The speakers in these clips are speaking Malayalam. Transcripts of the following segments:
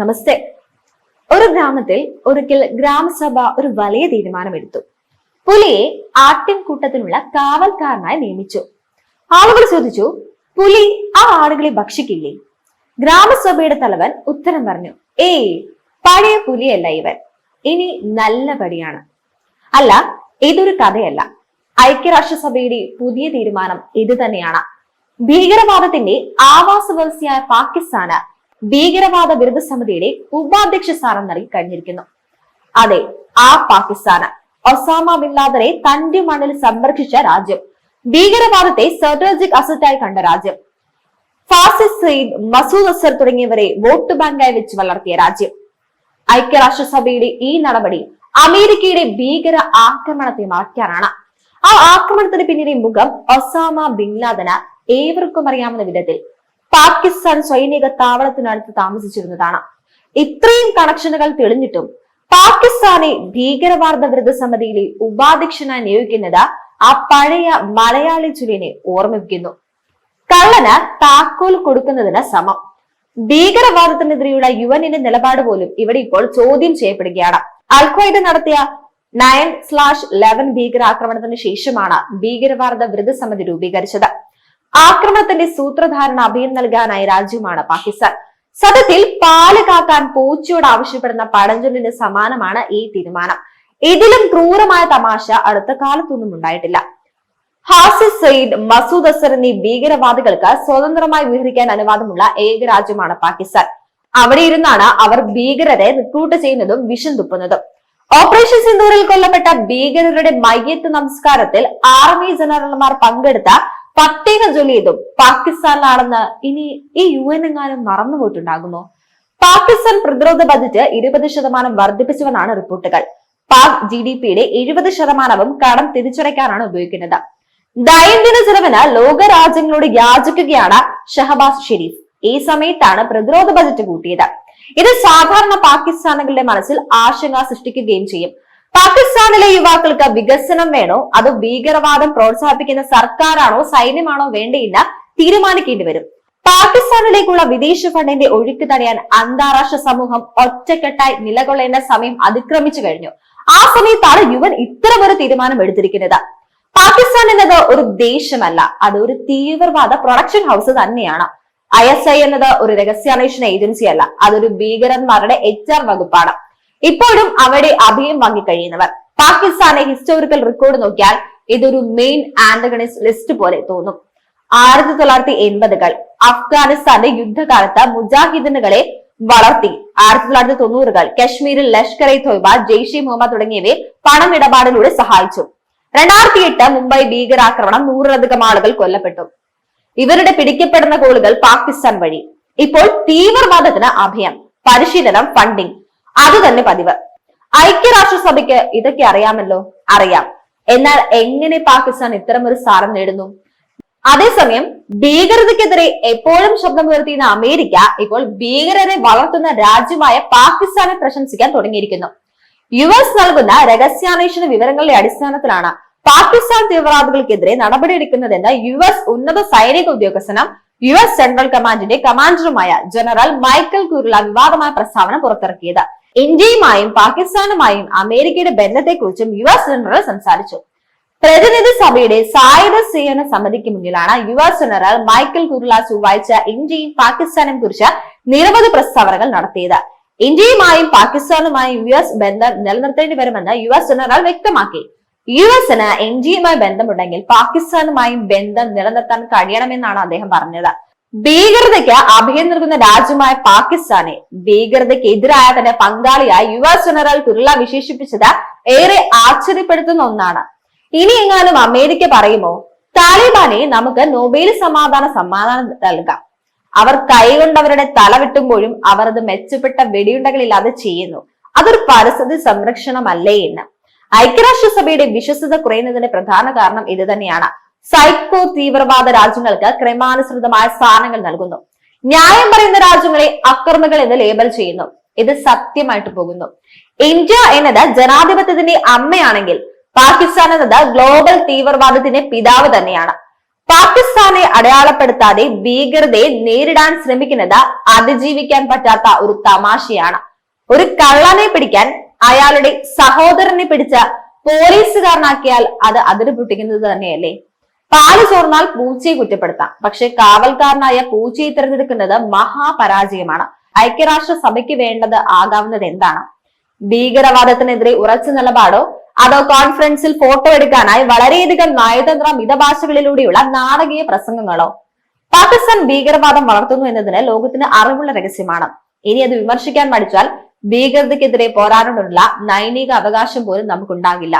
നമസ്തേ. ഒരു ഗ്രാമത്തിൽ ഒരിക്കൽ ഗ്രാമസഭ ഒരു വലിയ തീരുമാനമെടുത്തു. പുലിയെ ആട്ടിൻകൂട്ടത്തിനുള്ള കാവൽക്കാരനായി നിയമിച്ചു. ആളുകൾ ചോദിച്ചു പുലി ആ ആടുകളെ ഭക്ഷിക്കില്ലേ? ഗ്രാമസഭയുടെ തലവൻ ഉത്തരം പറഞ്ഞു ഏയ് പഴയ പുലിയല്ല ഇവൻ. ഇനി നല്ല പടിയാണ്. അല്ല ഇതൊരു കഥയല്ല. ഐക്യരാഷ്ട്രസഭയുടെ പുതിയ തീരുമാനം ഇത് തന്നെയാണ്. ഭീകരവാദത്തിന്റെ ആവാസ വ്യവസ്ഥയായ പാകിസ്ഥാന് ഭീകരവാദ വിരുദ്ധ സമിതിയുടെ ഉപാധ്യക്ഷ സ്ഥാനം നൽകി കഴിഞ്ഞിരിക്കുന്നു. അതെ ആ പാകിസ്ഥാന് ഒസാമ ബിൻ ലാദനെ തന്റെ മണ്ണിൽ സംരക്ഷിച്ച രാജ്യം ഭീകരവാദത്തെ സ്ട്രാറ്റജിക് അസറ്റായി കണ്ട രാജ്യം സയ്യിദ് മസൂദ് അസർ തുടങ്ങിയവരെ വോട്ട് ബാങ്കായി വെച്ച് വളർത്തിയ രാജ്യം. ഐക്യരാഷ്ട്രസഭയുടെ ഈ നടപടി അമേരിക്കയുടെ ഭീകര ആക്രമണത്തെ മാറ്റാനാണ്. ആ ആക്രമണത്തിന് പിന്നിലെ മുഖം ഒസാമ ബിൻ ലാദന് ഏവർക്കും അറിയാവുന്ന വിധത്തിൽ പാകിസ്ഥാൻ സൈനിക താവളത്തിനടുത്ത് താമസിച്ചിരുന്നതാണ്. ഇത്രയും കണക്ഷനുകൾ തെളിഞ്ഞിട്ടും പാകിസ്ഥാനെ ഭീകരവാദ വിരുദ്ധ സമിതിയിലെ ഉപാധ്യക്ഷനായി നിയോഗിക്കുന്നത് ആ പഴയ മലയാളി ചുലിനെ ഓർമ്മിപ്പിക്കുന്നു. കള്ളന് താക്കോൽ കൊടുക്കുന്നതിന് സമം. ഭീകരവാദത്തിനെതിരെയുള്ള യുവനിന്റെ നിലപാട് പോലും ഇവിടെ ഇപ്പോൾ ചോദ്യം ചെയ്യപ്പെടുകയാണ്. അൽഖ്വയ്ദ നടത്തിയ നയൻ സ്ലാഷ് ലെവൻ ഭീകരാക്രമണത്തിന് ശേഷമാണ് ഭീകരവാദ വിരുദ്ധ സമിതി രൂപീകരിച്ചത്. ആക്രമണത്തിന്റെ സൂത്രധാരണ അഭയം നൽകാനായ രാജ്യമാണ് പാകിസ്ഥാൻ. സത്യത്തിൽ പാൽ കാക്കാൻ പൂച്ചയോട് ആവശ്യപ്പെടുന്ന പഴഞ്ചൊല്ലിന് സമാനമാണ് ഈ തീരുമാനം. ഇതിലും ക്രൂരമായ തമാശ അടുത്ത കാലത്തൊന്നും ഉണ്ടായിട്ടില്ല. ഹാസിസ് സയ്യിദ് മസൂദ് അസർ എന്നീ ഭീകരവാദികൾക്ക് സ്വതന്ത്രമായി വിഹരിക്കാൻ അനുവാദമുള്ള ഏക രാജ്യമാണ് പാകിസ്ഥാൻ. അവിടെ ഇരുന്നാണ് അവർ ഭീകരരെ റിക്രൂട്ട് ചെയ്യുന്നതും വിഷം തുപ്പുന്നതും. ഓപ്പറേഷൻ സിന്ദൂരിൽ കൊല്ലപ്പെട്ട ഭീകരരുടെ മയ്യത്ത് നമസ്കാരത്തിൽ ആർമി ജനറൽമാർ പങ്കെടുത്ത പട്ടിക ചെയ്തും പാകിസ്ഥാനിലാണെന്ന് ഇനി ഈ യു എൻ എങ്ങാനും മറന്നുപോയിട്ടുണ്ടാകുമോ പാകിസ്ഥാൻ പ്രതിരോധ ബജറ്റ് ഇരുപത് ശതമാനം വർദ്ധിപ്പിച്ചുവെന്നാണ് റിപ്പോർട്ടുകൾ. പാക് ജി ഡി പിയുടെ എഴുപത് ശതമാനവും കടം തിരിച്ചടയ്ക്കാനാണ് ഉപയോഗിക്കുന്നത്. ദൈനംദിന ചെലവിന് ലോക രാജ്യങ്ങളോട് യാചിക്കുകയാണ് ഷഹബാസ് ഷെരീഫ്. ഈ സമയത്താണ് പ്രതിരോധ ബജറ്റ് കൂട്ടിയത്. ഇത് സാധാരണ പാകിസ്ഥാനികളുടെ മനസ്സിൽ ആശങ്ക സൃഷ്ടിക്കുകയും ചെയ്യും. പാകിസ്ഥാനിലെ യുവാക്കൾക്ക് വികസനം വേണോ? അതോ ഭീകരവാദം പ്രോത്സാഹിപ്പിക്കുന്ന സർക്കാരാണോ? സൈന്യമാണോ? വേണ്ടിയില്ല. തീരുമാനിക്കേണ്ടി വരും. പാകിസ്ഥാനിലേക്കുള്ള വിദേശ ഫണ്ടിന്റെ ഒഴുക്ക് തടയാൻ അന്താരാഷ്ട്ര സമൂഹം ഒറ്റക്കെട്ടായി നിലകൊള്ളേണ്ട സമയം അതിക്രമിച്ചു കഴിഞ്ഞു. ആ സമയത്താണ് യുവൻ ഇത്തരമൊരു തീരുമാനം എടുത്തിരിക്കുന്നത്. പാകിസ്ഥാൻ എന്നത് ഒരു ദേശമല്ല. അത് ഒരു തീവ്രവാദ പ്രൊഡക്ഷൻ ഹൗസ് തന്നെയാണ്. ഐ എസ് ഐ എന്നത് ഒരു രഹസ്യാന്വേഷണ ഏജൻസി അല്ല. അതൊരു ഭീകരന്മാരുടെ എച്ച് ആർ വകുപ്പാണ്. ഇപ്പോഴും അവിടെ അഭയം വാങ്ങിക്കഴിയുന്നവർ പാകിസ്ഥാനെ ഹിസ്റ്റോറിക്കൽ റെക്കോർഡ് നോക്കിയാൽ ഇതൊരു മെയിൻ ആന്റഗണിസ്റ്റ് ലിസ്റ്റ് പോലെ തോന്നും. ആയിരത്തി തൊള്ളായിരത്തി എൺപതുകൾ അഫ്ഗാനിസ്ഥാന്റെ യുദ്ധകാലത്ത് മുജാഹിദിനുകളെ വളർത്തി. ആയിരത്തി തൊള്ളായിരത്തി തൊണ്ണൂറുകൾ കശ്മീരിൽ ലഷ്കർ ഇ തൊയ്ബ ജെയ്ഷെ മുഹമ്മദ് തുടങ്ങിയവയെ പണമിടപാടിലൂടെ സഹായിച്ചു. രണ്ടായിരത്തി എട്ട് മുംബൈ ഭീകരാക്രമണം നൂറിലധികം ആളുകൾ കൊല്ലപ്പെട്ടു. ഇവരുടെ പിടിക്കപ്പെടുന്ന കോളുകൾ പാകിസ്ഥാൻ വഴി. ഇപ്പോൾ തീവ്രവാദത്തിന് അഭയം. പരിശീലനം ഫണ്ടിംഗ് അത് തന്നെ പതിവ്. ഐക്യരാഷ്ട്രസഭയ്ക്ക് ഇതൊക്കെ അറിയാമല്ലോ? അറിയാം. എന്നാൽ എങ്ങനെ പാകിസ്ഥാൻ ഇത്തരം ഒരു സ്ഥാനം നേടുന്നു? അതേസമയം ഭീകരതയ്ക്കെതിരെ എപ്പോഴും ശബ്ദം ഉയർത്തിയിരുന്ന അമേരിക്ക ഇപ്പോൾ ഭീകരരെ വളർത്തുന്ന രാജ്യമായ പാകിസ്ഥാനെ പ്രശംസിക്കാൻ തുടങ്ങിയിരിക്കുന്നു. യു എസ് നൽകുന്ന രഹസ്യാന്വേഷണ വിവരങ്ങളുടെ അടിസ്ഥാനത്തിലാണ് പാകിസ്ഥാൻ തീവ്രവാദികൾക്കെതിരെ നടപടിയെടുക്കുന്നതെന്ന് യു എസ് ഉന്നത സൈനിക ഉദ്യോഗസ്ഥനും യു എസ് സെൻട്രൽ കമാൻഡിന്റെ കമാൻഡറുമായ ജനറൽ മൈക്കൽ കുരുള വിവാദമായ പ്രസ്താവന പുറത്തിറക്കിയത്. ഇന്ത്യയുമായും പാകിസ്ഥാനുമായും അമേരിക്കയുടെ ബന്ധത്തെക്കുറിച്ചും യു എസ് ജനറൽ സംസാരിച്ചു. പ്രതിനിധി സഭയുടെ സായുധ സേന സമിതിക്ക് മുന്നിലാണ് U S general Michael Kurilla ചൊവ്വാഴ്ച ഇന്ത്യയും പാകിസ്ഥാനും കുറിച്ച് നിരവധി പ്രസ്താവനകൾ നടത്തിയത്. ഇന്ത്യയുമായും പാകിസ്ഥാനുമായും യു എസ് ബന്ധം നിലനിർത്തേണ്ടി വരുമെന്ന് യു എസ് ജനറൽ വ്യക്തമാക്കി. യു എസിന് ഇന്ത്യയുമായി ബന്ധമുണ്ടെങ്കിൽ പാകിസ്ഥാനുമായും ബന്ധം നിലനിർത്താൻ കഴിയണമെന്നാണ് അദ്ദേഹം പറഞ്ഞത്. ഭീകരതയ്ക്ക് അഭയം നൽകുന്ന രാജ്യമായ പാകിസ്ഥാനെ ഭീകരതയ്ക്ക് എതിരായ തന്റെ പങ്കാളിയായി യു എസ് ജനറൽ കുരുള വിശേഷിപ്പിച്ചത് ഏറെ ആശ്ചര്യപ്പെടുത്തുന്ന ഒന്നാണ്. ഇനി എങ്ങാനും അമേരിക്ക പറയുമോ താലിബാനെ നമുക്ക് നൊബേൽ സമാധാന സമ്മാനം നൽകാം. അവർ കൈകൊണ്ടവരുടെ തല വിട്ടുമ്പോഴും അവർ അത് മെച്ചപ്പെട്ട വെടിയുണ്ടകളില്ലാതെ ചെയ്യുന്നു. അതൊരു പരിസ്ഥിതി സംരക്ഷണമല്ലേ എന്ന്. ഐക്യരാഷ്ട്രസഭയുടെ വിശ്വസത കുറയുന്നതിന്റെ പ്രധാന കാരണം ഇത് തന്നെയാണ്. സൈക്കോ തീവ്രവാദ രാജ്യങ്ങൾക്ക് ക്രമാനുസൃതമായ സ്ഥാനങ്ങൾ നൽകുന്നു. ന്യായം പറയുന്ന രാജ്യങ്ങളെ അക്രമികൾ എന്ന് ലേബൽ ചെയ്യുന്നു. ഇത് സത്യമായിട്ട് പോകുന്നു. ഇന്ത്യ എന്നത് ജനാധിപത്യത്തിന്റെ അമ്മയാണെങ്കിൽ പാകിസ്ഥാൻ എന്നത് ഗ്ലോബൽ തീവ്രവാദത്തിന്റെ പിതാവ് തന്നെയാണ്. പാകിസ്ഥാനെ അടയാളപ്പെടുത്താതെ ഭീകരതയെ നേരിടാൻ ശ്രമിക്കുന്നത് അതിജീവിക്കാൻ പറ്റാത്ത ഒരു തമാശയാണ്. ഒരു കള്ളനെ പിടിക്കാൻ അയാളുടെ സഹോദരനെ പിടിച്ച പോലീസുകാരനാക്കിയാൽ അത് അതിര് പൊട്ടിക്കുന്നത് തന്നെയല്ലേ? പാൽ ചോർന്നാൽ പൂച്ചയെ കുറ്റപ്പെടുത്താം. പക്ഷെ കാവൽക്കാരനായ പൂച്ചയെ തിരഞ്ഞെടുക്കുന്നത് മഹാപരാജയമാണ്. ഐക്യരാഷ്ട്ര സഭയ്ക്ക് വേണ്ടത് ആകാവുന്നത് എന്താണ്? ഭീകരവാദത്തിനെതിരെ ഉറച്ചു നിലപാടോ? അതോ കോൺഫറൻസിൽ ഫോട്ടോ എടുക്കാനായി വളരെയധികം നയതന്ത്ര മിതഭാഷകളിലൂടെയുള്ള നാടകീയ പ്രസംഗങ്ങളോ? പാകിസ്ഥാൻ ഭീകരവാദം വളർത്തുന്നു എന്നതിന് ലോകത്തിന് അറിവുള്ള രഹസ്യമാണ്. ഇനി അത് വിമർശിക്കാൻ മടിച്ചാൽ ഭീകരതയ്ക്കെതിരെ പോരാടാനുള്ള നൈനിക അവകാശം പോലും നമുക്കുണ്ടാകില്ല.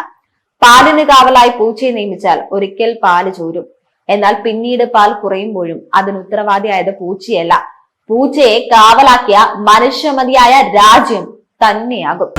പാലിന് കാവലായി പൂച്ചയെ നിയമിച്ചാൽ ഒരിക്കൽ പാൽ ചോരും. എന്നാൽ പിന്നീട് പാൽ കുറയുമ്പോഴും അതിന് ഉത്തരവാദിയായത് പൂച്ചയല്ല. പൂച്ചയെ കാവലാക്കിയ മനുഷ്യമതിയായ രാജ്യം തന്നെയാകും.